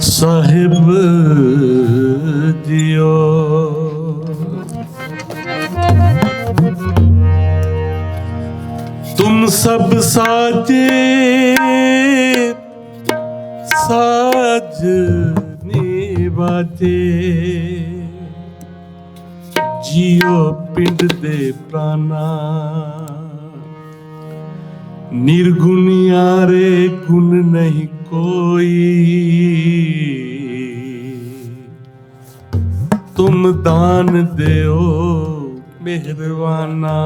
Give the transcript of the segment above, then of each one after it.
ਸਾਹਿਬ JIO. ਤੁਮ ਸਭ ਸਾਜੇ ਸਾਜ ਨਿਵਾਜੇ। ਜੀਓ ਪਿੰਡ ਦੇ ਪ੍ਰਾਨਾ। ਨਿਰਗੁਣਿਆਰੇ ਗੁਣ ਨਹੀਂ ਕੋਈ। ਤੁਮ ਦਾਨ ਦਿਓ ਮਿਹਰਬਾਨਾ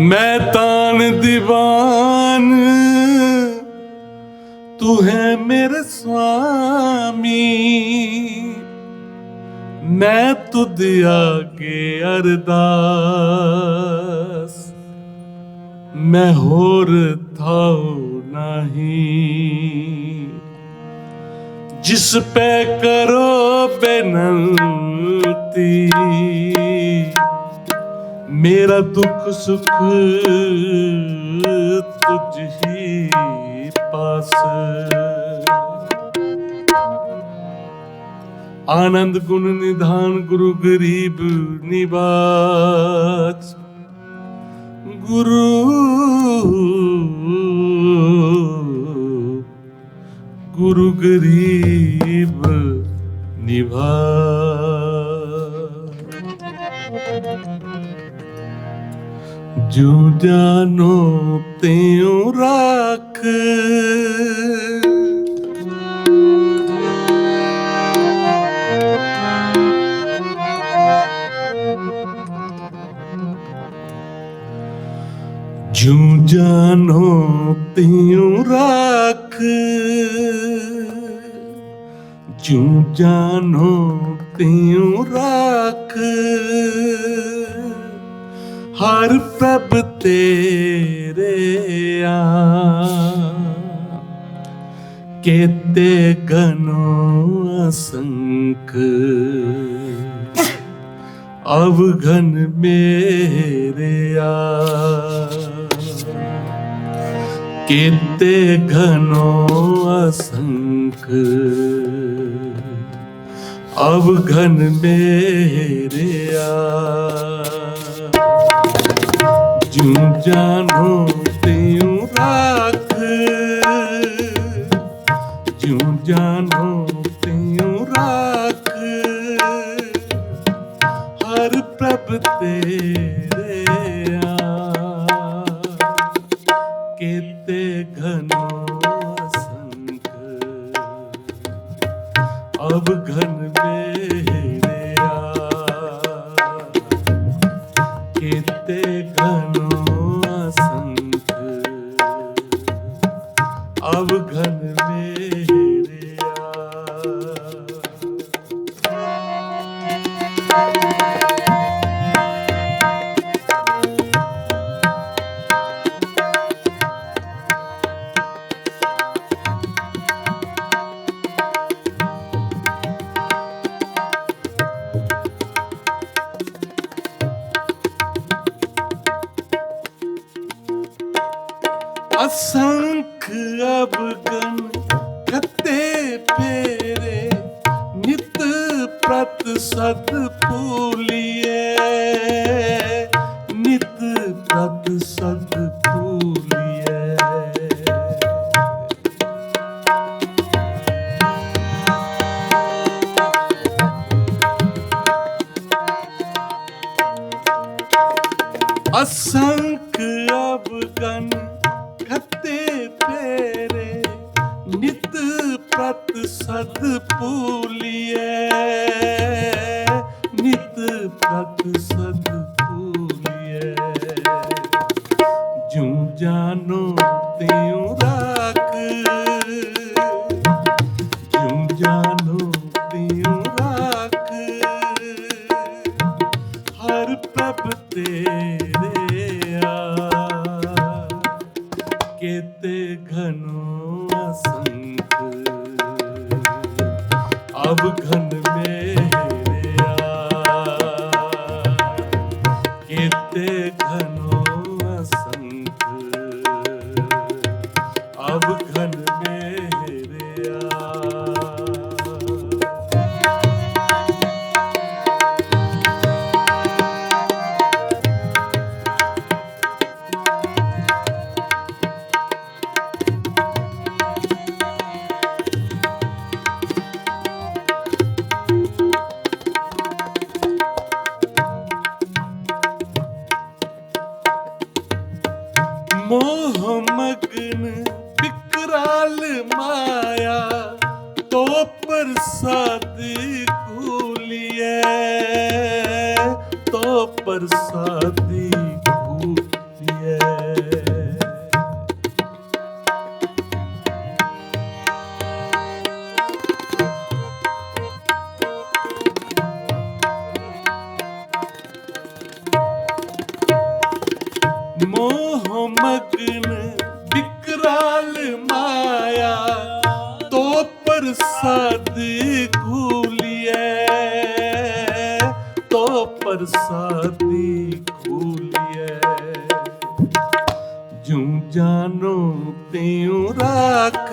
ਮੈਂ ਤਾਨ ਦੀਵਾਨ, ਤੂੰ ਹੈ ਮੇਰੇ ਸੁਆਮੀ ਮੈਂ ਤੁਧ ਆਗੇ ਅਰਦਾਸ। ਮੈਂ ਹੋਰ ਥਾਉ ਨਹੀਂ ਜਿਸ ਪੈ ਕਰੋ ਬੇਨੰਤੀ ਮੇਰਾ ਦੁੱਖ ਸੁਖ ਤੁਝ ਹੀ ਪਾਸ ਆਨੰਦ ਗੁਣ ਨਿਧਾਨ ਗੁਰੂ ਗਰੀਬ ਨਿਵਾਜ ਗੁਰੂ ਗੁਰੂ ਗਰੀਬ ਨਿਭਾ। ਜੋ ਜਾਨੋ ਤਿਉ ਰੱਖ। ਜੋ ਜਾਨੋ ਤਿਉ ਰੱਖ। ਜੋ ਜਾਨੋ ਤਿਉ ਰੱਖ। ਹਰ ਪ੍ਰਭ ਤੇਰੇ ਆ। ਕੇਤੇ ਗਨੋ ਅਸੰਖ। ਅਵਗਨ ਮੇਰਿਆ ਕੇਤੇ ਘਨੋ ਅਸੰਖ। ਅਵਗਨ ਮੇਰਿਆ। ਜੂ ਜਾਨੋ ਤਿਉ ਰਾਖ ਜੂ ਅਸੰਖ ਪ੍ਰਤ ਸਦ ਪੂਲੀਏ ਨਿਤ ਪ੍ਰਤ ਸਦ ਮੋਹ ਮਗਨ ਬਿਕਰਾਲ ਮਾਇਆ ਤੋ ਪ੍ਰਸਾਦ ਕੂਲੀਏ ਤੋ ਪ੍ਰਸਾਦੀ ਸਦ ਖੂਲੀਐ ਤੋ ਪ੍ਰਸਾਦੀ ਖੂਲੀਐ। ਜੂ ਜਾਨੋ ਤਿਉ ਰਾਖ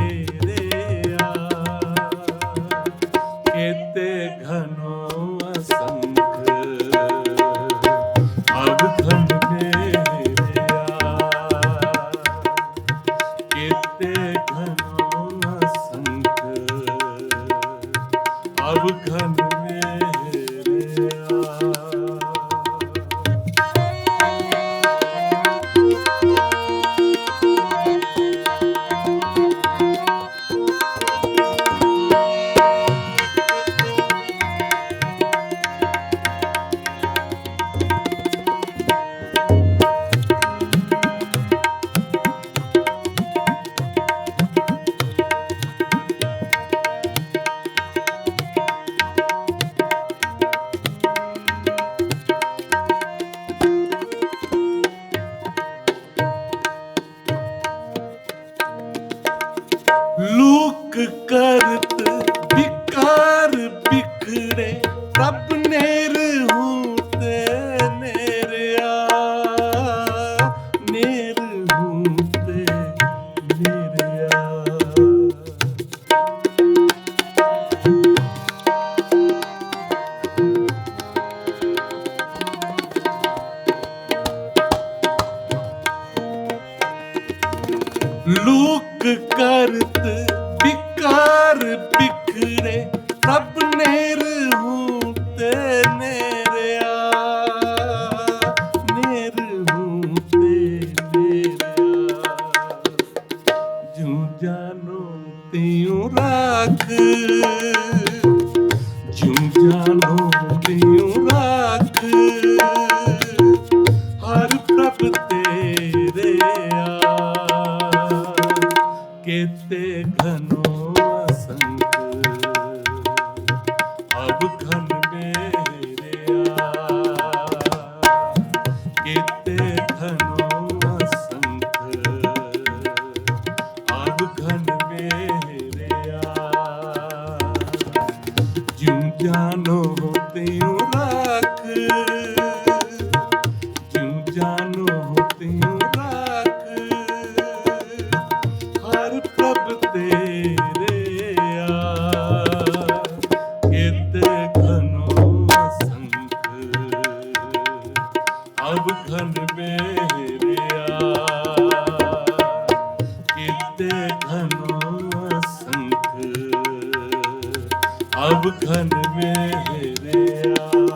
केते घनो असंग अब खन घनो संख अब घन में रे आ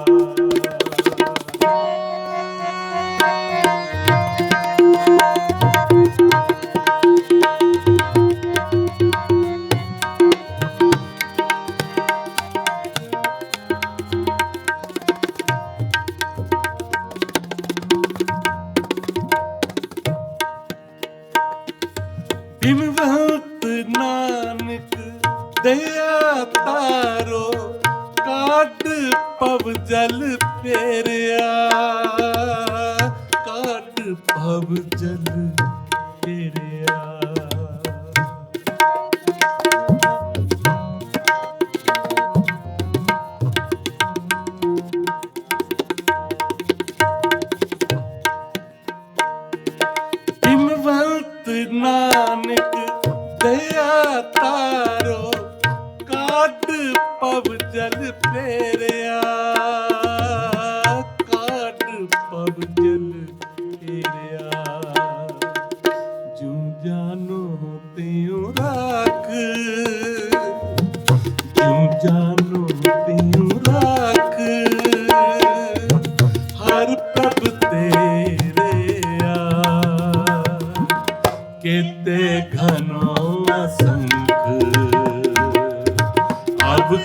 ਪਵ ਜਲ ਫੇਰਿਆ ਕਾਟ ਪਵ ਜਲ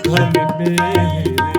अब घन